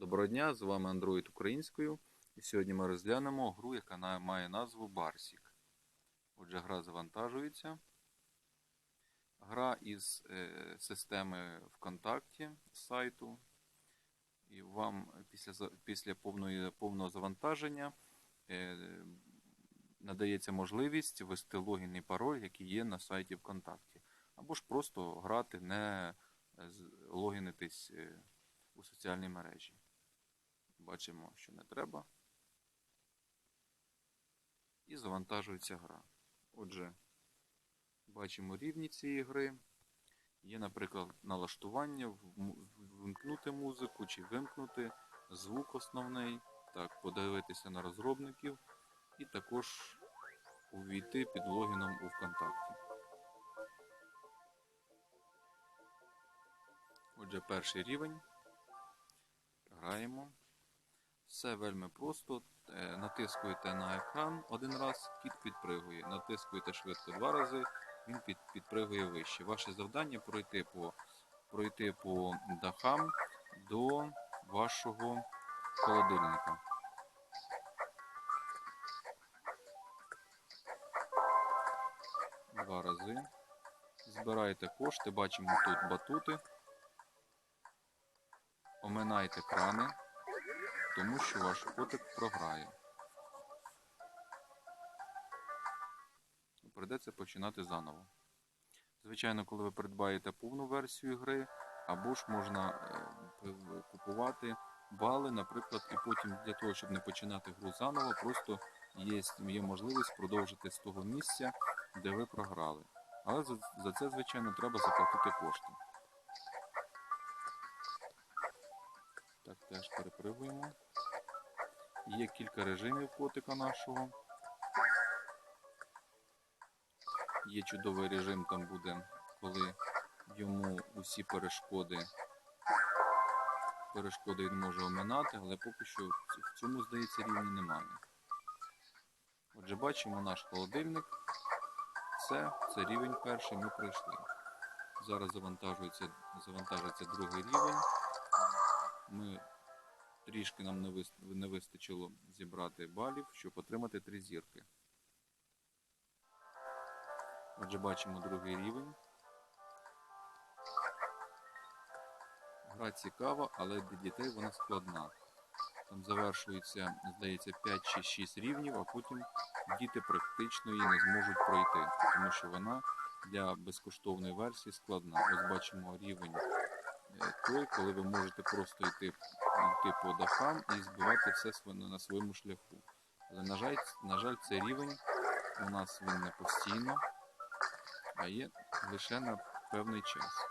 Доброго дня, з вами Android українською. І сьогодні ми розглянемо гру, яка має назву Барсік. Отже, гра завантажується. Гра із е, системи ВКонтакті з сайту. І вам після, після повної, повного завантаження е, надається можливість ввести логін і пароль, який є на сайті ВКонтакті. Або ж просто грати, не логінитись е, у соціальній мережі. Бачимо, що не треба. І завантажується гра. Отже, бачимо рівні цієї гри. Є, наприклад, налаштування, вимкнути музику чи вимкнути, звук основний, так, подивитися на розробників і також увійти під логіном у ВКонтакті. Отже, перший рівень. Граємо. Все вельми просто. Е, Натискуєте на екран один раз, кіт підпригує. Натискуєте швидко два рази, він під, підпригує вище. Ваше завдання пройти по, пройти по дахам до вашого холодильника. Два рази. Збирайте кошти, бачимо тут батути. Оминайте крани тому що ваш котик програє. Придеться починати заново. Звичайно, коли ви придбаєте повну версію гри, або ж можна е, купувати бали, наприклад, і потім для того, щоб не починати гру заново, просто є, є можливість продовжити з того місця, де ви програли. Але за, за це, звичайно, треба заплатити кошти. Так, теж перепригуємо. Є кілька режимів котика нашого. Є чудовий режим, там буде, коли йому усі перешкоди перешкоди він може оминати, але поки що в цьому, здається, рівні немає. Отже, бачимо наш холодильник. Все, це рівень перший, ми пройшли. Зараз завантажується, завантажується другий рівень. Ми трішки нам не вистачило зібрати балів, щоб отримати три зірки. Отже, бачимо другий рівень. Гра цікава, але для дітей вона складна. Там завершується, здається, 5 чи 6 рівнів, а потім діти практично її не зможуть пройти, тому що вона для безкоштовної версії складна. Ось бачимо рівень е, той, коли ви можете просто йти, йти по дахам і збивати все на своєму шляху. Але, на жаль, на жаль, цей рівень у нас він не постійно, а є лише на певний час.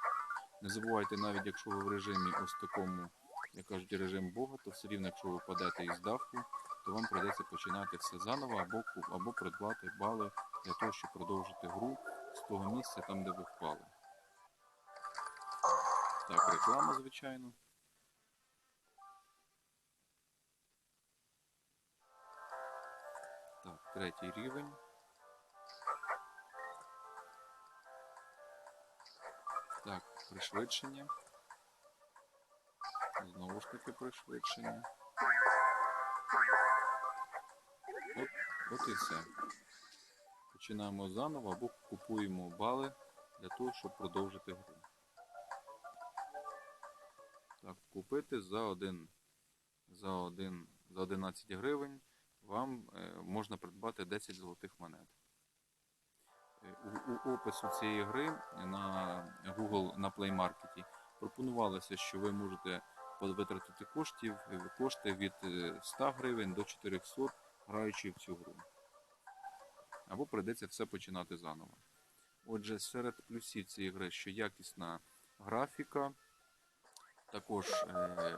Не забувайте, навіть якщо ви в режимі ось такому, як кажуть, режим Бога, то все рівно, якщо ви впадете із даху, то вам придеться починати все заново або, або придбати бали для того, щоб продовжити гру з того місця, там, де ви впали. Так, реклама, звичайно. Третій рівень. Так, пришвидшення. Знову ж таки пришвидшення. От, от і все. Починаємо заново або купуємо бали для того, щоб продовжити гру. Так, купити за один, за один, за 11 гривень вам е, можна придбати 10 золотих монет. Е, У, опису цієї гри на Google на Play Market пропонувалося, що ви можете витратити коштів, е, кошти від е, 100 гривень до 400, граючи в цю гру. Або прийдеться все починати заново. Отже, серед плюсів цієї гри, що якісна графіка, також е,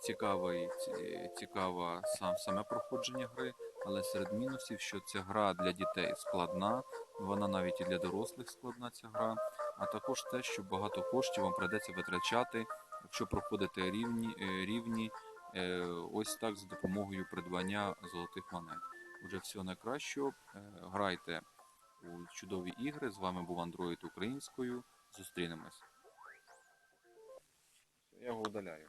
цікавий, ці- цікава сам, саме проходження гри, але серед мінусів, що ця гра для дітей складна, вона навіть і для дорослих складна ця гра, а також те, що багато коштів вам придеться витрачати, якщо проходите рівні, е, рівні е, ось так за допомогою придбання золотих монет. Отже, всього найкращого. Е, Грайте у чудові ігри. З вами був Android українською. Зустрінемось. Я його удаляю.